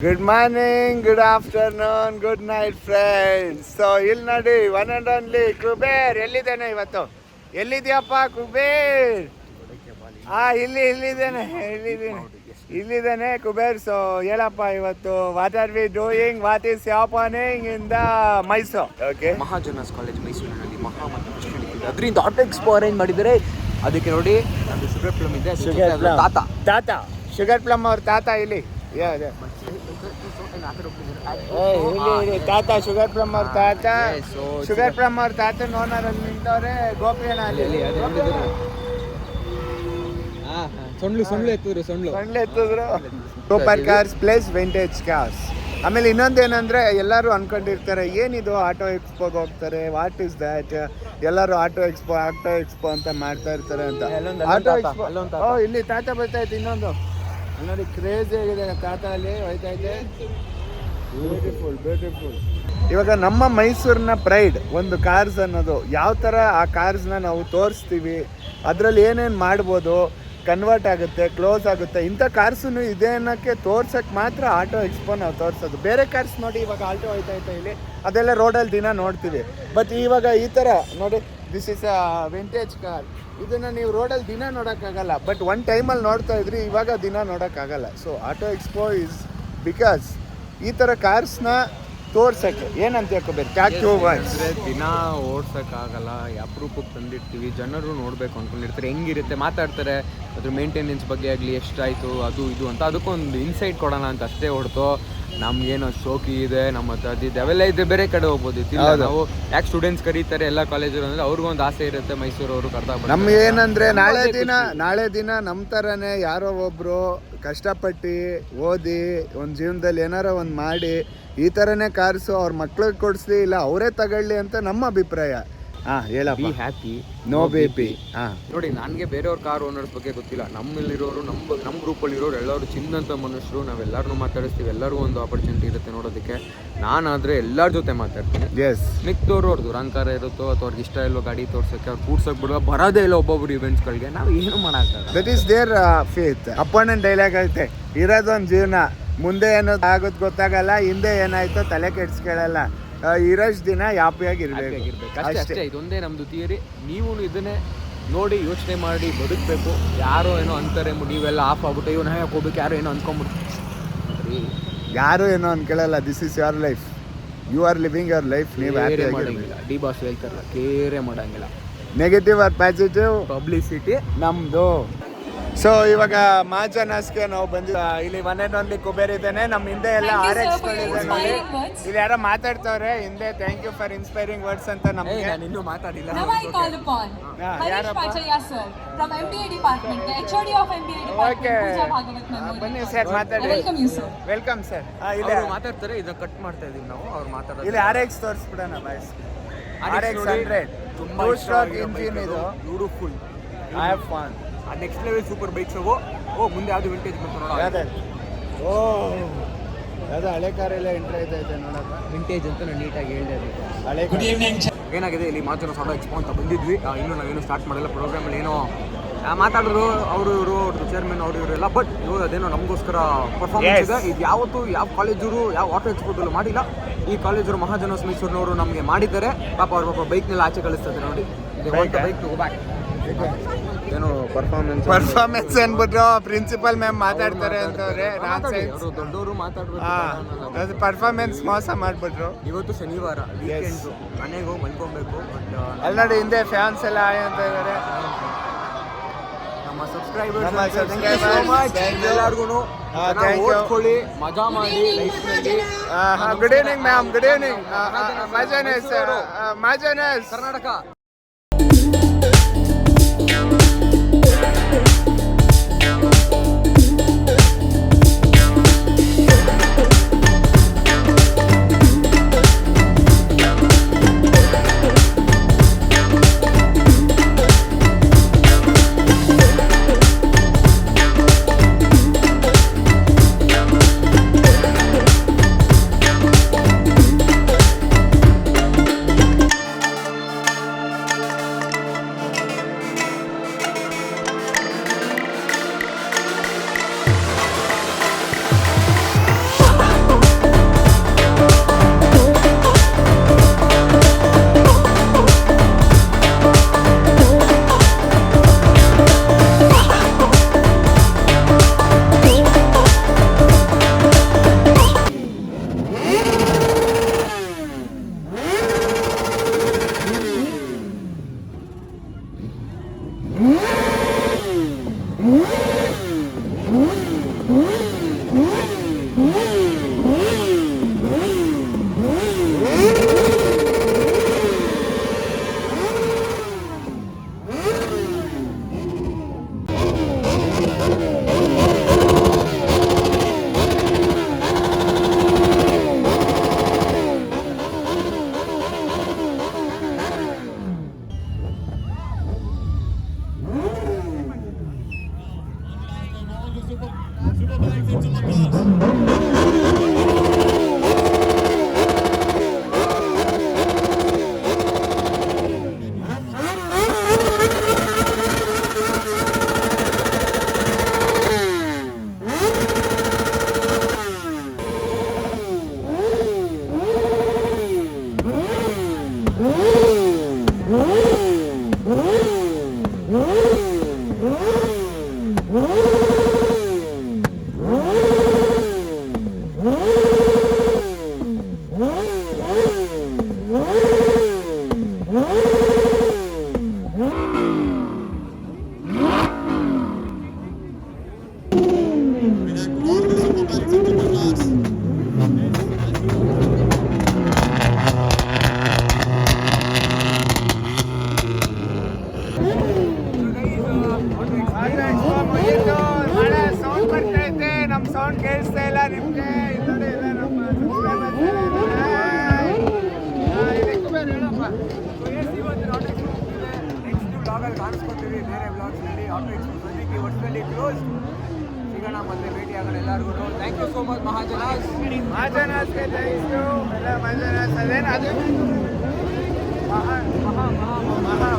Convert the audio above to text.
Good morning good afternoon good night friends so ಇಲ್ಲಿ ನೋಡಿ one and only Kuber ಎಲ್ಲಿದ್ದೇನೆ ಇವತ್ತು? ಎಲ್ಲಿದ್ಯಪ್ಪ ಕುಬೇರ್ ಹಾ ಇಲ್ಲಿ ಇಲ್ಲಿದ್ದೇನೆ ಇಲ್ಲಿದ್ದೇನೆ ಇಲ್ಲಿದ್ದೇನೆ ಕುಬೇರ್ ಸೊ ಹೇಳಪ್ಪ ಇವತ್ತು what are we doing what is happening in the Mysore okay Mahajanas college ಮೈಸೂರಿನಲ್ಲಿ ಮಹಾ ಮತ್ತು ಅದರಿಂದ ಆಟೋ ಎಕ್ಸ್ಪೋ ಅರೇಂಜ್ ಮಾಡಿದರೆ? ಅದಕ್ಕೆ ನೋಡಿ ಶುಗರ್ ಪ್ಲಮ್ ಇದೆ. ಶುಗರ್ ತಾತ. ತಾತ? ಶುಗರ್ ಪ್ಲಮ್ ಅವ್ರ ತಾತ ಇಲ್ಲಿ? ಇಲ್ಲಿ ತಾತ ಶುಗರ್ ಪ್ರಮ್ ಅವ್ರ ತಾತ ಶುಗರ್ ಪ್ರಮ್ ಅವ್ರ ತಾತ ನೋನರ್ ಅಲ್ಲಿ. ನಿಂತವ್ರೆ ಗೋಪಿಯಣ್ಣ. ಅಲ್ಲಿ ಸೊಂಡ್ಲು ಸೊಂಡ್ಲು ಎತ್ತಿದ್ರು ಸೊಂಡ್ಲು. ಸೊಳ್ಳೆ ಎತ್ತಿದ್ರು. Super cars plus vintage cars ಆಮೇಲೆ ಇನ್ನೊಂದೇನಂದ್ರೆ ಎಲ್ಲರೂ ಅನ್ಕೊಂಡಿರ್ತಾರೆ ಏನಿದು ಆಟೋ ಎಕ್ಸ್ಪೋಗೆ ಹೋಗ್ತಾರೆ? ವಾಟ್ ಇಸ್ ದ್ಯಾಟ್ ಎಲ್ಲರೂ ಆಟೋ ಎಕ್ಸ್ಪೋ ಆಟೋ ಎಕ್ಸ್ಪೋ ಅಂತ ಮಾಡ್ತಾ ಇರ್ತಾರೆ ಅಂತ. ಆಟೋ ಎಕ್ಸ್ಪೋ ಇಲ್ಲಿ ತಾತ ಬರ್ತಾ ಇತ್ತು ಇನ್ನೊಂದು. ನೋಡಿ ಕ್ರೇಜ್ ಆಗಿದೆ ತಾತ ಅಲ್ಲಿ ಹೋಯ್ತಾ ಇದೆ ಬ್ಯೂಟಿಫುಲ್ ಬ್ಯೂಟಿಫುಲ್ ಇವಾಗ ನಮ್ಮ ಮೈಸೂರಿನ ಪ್ರೈಡ್ ಒಂದು ಕಾರ್ಸ್ ಅನ್ನೋದು. ಯಾವ ಥರ ಆ ಕಾರ್ಸ್ನ ನಾವು ತೋರಿಸ್ತೀವಿ, ಅದರಲ್ಲಿ ಏನೇನು ಮಾಡ್ಬೋದು ಕನ್ವರ್ಟ್ ಆಗುತ್ತೆ ಕ್ಲೋಸ್ ಆಗುತ್ತೆ, ಇಂಥ ಕಾರ್ಸನ್ನು ಇದೆ ಅನ್ನೋಕ್ಕೆ ತೋರ್ಸಕ್ಕೆ ಮಾತ್ರ ಆಟೋ ಎಕ್ಸ್ಪೋ ನಾವು ತೋರಿಸೋದು. ಬೇರೆ ಕಾರ್ಸ್ ನೋಡಿ ಇವಾಗ ಆಲ್ಟೋ ಹೋಯ್ತಾ ಇಲ್ಲಿ. ಅದೆಲ್ಲ ರೋಡಲ್ಲಿ ದಿನ ನೋಡ್ತೀವಿ. ಬಟ್ ಇವಾಗ ಈ ಥರ ನೋಡಿ this is a vintage car ಇದನ್ನು ನೀವು ರೋಡಲ್ಲಿ ದಿನ ನೋಡೋಕ್ಕಾಗಲ್ಲ. ಬಟ್ ಒನ್ ಟೈಮಲ್ಲಿ ನೋಡ್ತಾ ಇದ್ರಿ, ಇವಾಗ ದಿನ ನೋಡೋಕ್ಕಾಗಲ್ಲ. So auto expo is because ಈ ಥರ ಕಾರ್ಸ್ನ ತೋರ್ಸಕ್ಕೆ. ಏನಂತ ಹೇಳ್ಕೋಬೇಕು ಟ್ಯಾಕ್ಯೂ ವರ್ಡ್ಸ್ ದಿನ ಓಡ್ಸೋಕ್ಕಾಗಲ್ಲ ಅಪರೂಪಕ್ಕೆ ತಂದಿರ್ತೀವಿ. ಜನರು ನೋಡ್ಬೇಕು ಅಂದ್ಕೊಂಡಿರ್ತಾರೆ ಹೆಂಗಿರುತ್ತೆ? ಮಾತಾಡ್ತಾರೆ. ಅದ್ರ ಮೇಂಟೆನೆನ್ಸ್ ಬಗ್ಗೆ ಆಗಲಿ ಎಷ್ಟಾಯ್ತು ಅದು ಇದು ಅಂತ. ಅದಕ್ಕೊಂದು ಇನ್ಸೈಟ್ ಕೊಡೋಣ ಅಂತ ಅಷ್ಟೇ ಹೊಡ್ತು ನಮ್ಗೇನೋ ಶೋಕಿ ಇದೆ ನಮ್ಮ ಹತ್ರ ಅದಿದೆ ಅವೆಲ್ಲ ಇದ್ರೆ ಬೇರೆ ಕಡೆ ಹೋಗ್ಬೋದು. ನಾವು ಯಾಕೆ ಸ್ಟೂಡೆಂಟ್ಸ್ ಕರೀತಾರೆ ಎಲ್ಲ ಕಾಲೇಜರು ಅಂದ್ರೆ ಅವ್ರಿಗೊಂದು ಆಸೆ ಇರುತ್ತೆ ಮೈಸೂರವರು ಕರ್ತಾ ನಮ್ಗೆ ಏನಂದ್ರೆ ನಾಳೆ ದಿನ ನಾಳೆ ದಿನ ನಮ್ಮ ಥರನೇ ಯಾರೋ ಒಬ್ರು ಕಷ್ಟಪಟ್ಟು ಓದಿ ಒಂದು ಜೀವನದಲ್ಲಿ ಏನಾರ ಒಂದು ಮಾಡಿ ಈ ಥರನೇ ಕಾರ್ಸು ಅವ್ರ ಮಕ್ಳಿಗೆ ಕೊಡಿಸ್ಲಿ ಇಲ್ಲ ಅವರೇ ತಗೊಳ್ಳಿ ಅಂತ ನಮ್ಮ ಅಭಿಪ್ರಾಯ. ಹಾಂ ಹೇಳಪ್ಪ. ಹ್ಯಾಪಿ ನೋ ಬಿ ಪಿ ಹಾಂ. ನೋಡಿ ನನಗೆ ಬೇರೆಯವ್ರ ಕಾರ್ ಓನರ್ಸ್ ಬಗ್ಗೆ ಗೊತ್ತಿಲ್ಲ. ನಮ್ಮಲ್ಲಿರೋರು ನಮ್ಮ ನಮ್ಮ ಗ್ರೂಪಲ್ಲಿರೋರು ಎಲ್ಲರೂ ಚಿನ್ನಂತ ಮನುಷ್ಯರು. ನಾವೆಲ್ಲರನ್ನೂ ಮಾತಾಡಿಸ್ತೀವಿ. ಎಲ್ಲರಿಗೂ ಒಂದು ಆಪರ್ಚುನಿಟಿ ಇರುತ್ತೆ ನೋಡೋದಕ್ಕೆ. ನಾನಾದರೆ ಎಲ್ಲರ ಜೊತೆ ಮಾತಾಡ್ತೀನಿ. ಎಸ್ ಮಿಕ್ದವ್ರು ಅವ್ರದ್ದು ದುರಂಕಾರ ಇರುತ್ತೋ ಅಥವಾ ಅವ್ರಿಗೆ ಇಷ್ಟ ಇಲ್ಲೋ ಗಾಡಿ ತೋರ್ಸೋಕ್ಕೆ ಅವ್ರು ಕೂಡ್ಸೋಕೆ ಬಿಡುವ ಬರೋದೇ ಇಲ್ಲ ಒಬ್ಬೊಬ್ರು ಇವೆಂಟ್ಸ್ಗಳಿಗೆ ನಾವು ಏನು ಮಾಡೋಕ್ಕಾಗಲ್ಲ. ದಟ್ ಈಸ್ ದೇರ್ ಫೇತ್ ಅಪ್ಪಣ್ಣನ ಡೈಲಾಗ್ ಐತೆ. ಇರೋದೊಂದು ಜೀವನ. ಮುಂದೆ ಏನೋ ಆಗೋದು ಗೊತ್ತಾಗಲ್ಲ ಹಿಂದೆ ಏನಾಯ್ತೋ ತಲೆ ಕೆಡ್ಸ್ಕೊಳ್ಳಲ್ಲ. ಇರೋಷ್ಟು ದಿನ ಯಾಪಿಯಾಗಿ ಇರಬೇಕು ಅಷ್ಟೇ ಇದೊಂದೇ ನಮ್ಮದು ಥಿಯರಿ ನೀವು ಇದನ್ನೇ ನೋಡಿ ಯೋಚನೆ ಮಾಡಿ ಬದುಕಬೇಕು. ಯಾರೋ ಏನೋ ಅಂತಾರೆ ನೀವೆಲ್ಲ ಆಫ್ ಆಗ್ಬಿಟ್ಟು ಇವನು ಹೇಗೆ ಹೋಗ್ಬೇಕು? ಯಾರೋ ಏನೋ ಅನ್ಕೊಂಬಿಟ್ಟು ಯಾರು ಏನೋ ಅನ್ಕೊಳ್ಳಲ್ಲ this is your life you are living your life ನೀವು ಮಾಡಂಗಿಲ್ಲ. ಡಿ ಬಾಸ್ ಹೇಳ್ತಾರಲ್ಲ ಕೇರೆ ಮಾಡಂಗಿಲ್ಲ. ನೆಗೆಟಿವ್ ಆರ್ ಪಾಸಿಟಿವ್ ಪಬ್ಲಿಸಿಟಿ ನಮ್ದು. ಸೊ ಇವಾಗ ಮಾಜನಾಸ್ಗೆ ನಾವು ಬಂದ ಇಲ್ಲಿ ಒನ್ ಅಂಡ್ ಓನ್ಲಿ ಕುಬೇರ್ ಇದ್ದಾನೆ. ನಮ್ಮ ಹಿಂದೆ ಎಲ್ಲ ಆರ್ ಎಕ್ಸ್ ನೋಡಿ. ಇಲ್ಲಿ ಯಾರೋ ಮಾತಾಡ್ತವ್ರೆ ಹಿಂದೆ thank you for inspiring words ಅಂತ ನಮಗೆ. ನಾನು ಇನ್ನೂ ಮಾತಾಡಿಲ್ಲ. ಓಕೆ ಬನ್ನಿ ಸರ್ ಮಾತಾಡಿ. ವೆಲ್ಕಮ್ ಸರ್ ಇಲ್ಲಿ ಅವರು ಮಾತಾಡ್ತಾರೆ ಇದು ಕಟ್ ಮಾಡ್ತಾ ಇದೀವಿ ನಾವು ಅವ್ರು ಮಾತಾಡೋದು ಇಲ್ಲಿ ಆರ್ ಎಕ್ಸ್ ತೋರಿಸ್ಬಿಡೋಣ ಬಾಯ್ಸ್ ಆರ್ ಎಕ್ಸ್ ಹಂಡ್ರೆಡ್ ತುಂಬಾ ಸ್ಟ್ರೋಕ್ ಇಂಜಿನ್ ಇದು. ಬ್ಯೂಟಿಫುಲ್ ಐ ಹ್ಯಾವ್ ಫಾನ್ ಆ ನೆಕ್ಸ್ಟ್ ಲೆವೆಲ್ ಸೂಪರ್ ಬೈಕ್ಸ್ ಅವು ಓ ಮುಂದೆ ಯಾವ್ದು ವಿಂಟೇಜ್ ಬರ್ತಾರೆ ನೋಡೋ ಯಾವ್ದು? ಓ ಅದು ಹಳೆ ಕಾರೆಲ್ಲ ಎಂಟ್ರ್ ಇದೆ ನೋಡಪ್ಪ? ವಿಂಟೇಜ್ ಅಂತ ನಾನು ನೀಟಾಗಿ ಹೇಳಿದೆ ಅದಕ್ಕೆ. ಹಳೆ car. ಏನಾಗಿದೆ ಇಲ್ಲಿ ಮಾತಾಡೋ ಸಾಧ ಎಕ್ಸ್ಪೋ ಅಂತ ಬಂದಿದ್ವಿ. ಆ, ಇನ್ನೂ ನಾವೇನು ಸ್ಟಾರ್ಟ್ ಮಾಡಲ್ಲ ಪ್ರೋಗ್ರಾಮಲ್ಲಿ ಏನೋ ಆ, ಮಾತಾಡಿದ್ರು ಅವರು ಇವರು ಅವ್ರದ್ದು ಚೇರ್ಮನ್ ಅವರು ಇವರೆಲ್ಲ ಬಟ್ ಇವರು ಅದೇನೋ ನಮಗೋಸ್ಕರ ಪರ್ಫಾರ್ಮೆನ್ಸ್ ಇದೆ. ಇದು ಯಾವತ್ತು ಯಾವ ಕಾಲೇಜರು ಯಾವ ಆಟೋ ಎಕ್ಸ್ಪೋದಲ್ಲೂ ಮಾಡಿಲ್ಲ. ಈ ಕಾಲೇಜರು ಮಹಾಜನ ಮೈಸೂರಿನವರು ನಮಗೆ ಮಾಡಿದ್ದಾರೆ. ಪಾಪ ಅವ್ರ ಪಾಪ ಬೈಕ್ನೆಲ್ಲ ಆಚೆ ಕಳಿಸ್ತಾರೆ ನೋಡಿ? ಬೈಕ್ ಬ್ಯಾಕ್ ಏನೋ ಪರ್ಫಾರ್ಮೆನ್ಸ್ ಪರ್ಫಾರ್ಮೆನ್ಸ್ ಅನ್ಬಿಟ್ಟು ಪ್ರಿನ್ಸಿಪಲ್ ಮ್ಯಾಮ್ ಮಾತಾಡ್ತಾರೆ ಅಂತವ್ರೆ ರಾಜ್ ಅವರು ದೊಡ್ಡವರು ಮಾತಾಡ್ಬೇಕು ಅದು ಪರ್ಫಾರ್ಮೆನ್ಸ್ ಮೋಸ ಮಾಡ್ಬಿಟ್ರು. ಇವತ್ತು ಶನಿವಾರ ವೀಕೆಂಡ್ ಮನೆಗೆ ಹೋಗಿ ಮಲ್ಕೊಬೇಕು ಬಟ್ ಅಲ್ಲಿ ನೋಡಿ ಹಿಂದೆ ಫ್ಯಾನ್ಸ್ ಎಲ್ಲ ಆಯ್ ಅಂತ ಇದಾರೆ. ನಮ್ಮ ಸಬ್ಸ್ಕ್ರೈಬರ್ಸ್. ಎಲ್ಲರಿಗೂ. ಓದ್ಕೊಳ್ಳಿ ಮಜಾ ಮಾಡಿ ಲೈಫ್ನಲ್ಲಿ good evening ma'am good evening Mahajanas Mahajanas. Karnataka. ನಮ್ಮ ಸೌಂಡ್ ಕೇಳಿಸ್ತಾ ಇಲ್ಲ ನಿಮಗೆ ಇದ್ದಾರೆ ಇಲ್ಲ ನಮ್ಮ ಇದಕ್ಕೂ ಬೇರೆ ಹೇಳಪ್ಪ ಇವತ್ತು ಆಟೋ ಎಕ್ಸ್ಪೋ ಮುಗ್ದಿದೆ ನೆಕ್ಸ್ಟ್ ಬ್ಲಾಗಲ್ಲಿ ಕಾಣಿಸ್ಕೊತೀವಿ ಬೇರೆ ಬ್ಲಾಗ್ಸ್ನಲ್ಲಿ ಆಟೋ ಎಕ್ಸ್ಪೋ ಸದ್ಯಕ್ಕೆ ವರ್ಷದಲ್ಲಿ ಕ್ಲೋಸ್ ಸಿಗೋಣ ಮತ್ತೆ ಭೇಟಿ ಆಗೋಣ ಎಲ್ಲರಿಗೂ thank you so much Mahajanas ಮಹಾಜನಾಸ್ಗೆ thank you ಎಲ್ಲ ಮಹಾಜನಾಸ್ ಅದೇನು ಅದು ಮಹಾ ಮಹಾ ಮಹಾ ಮಹಾ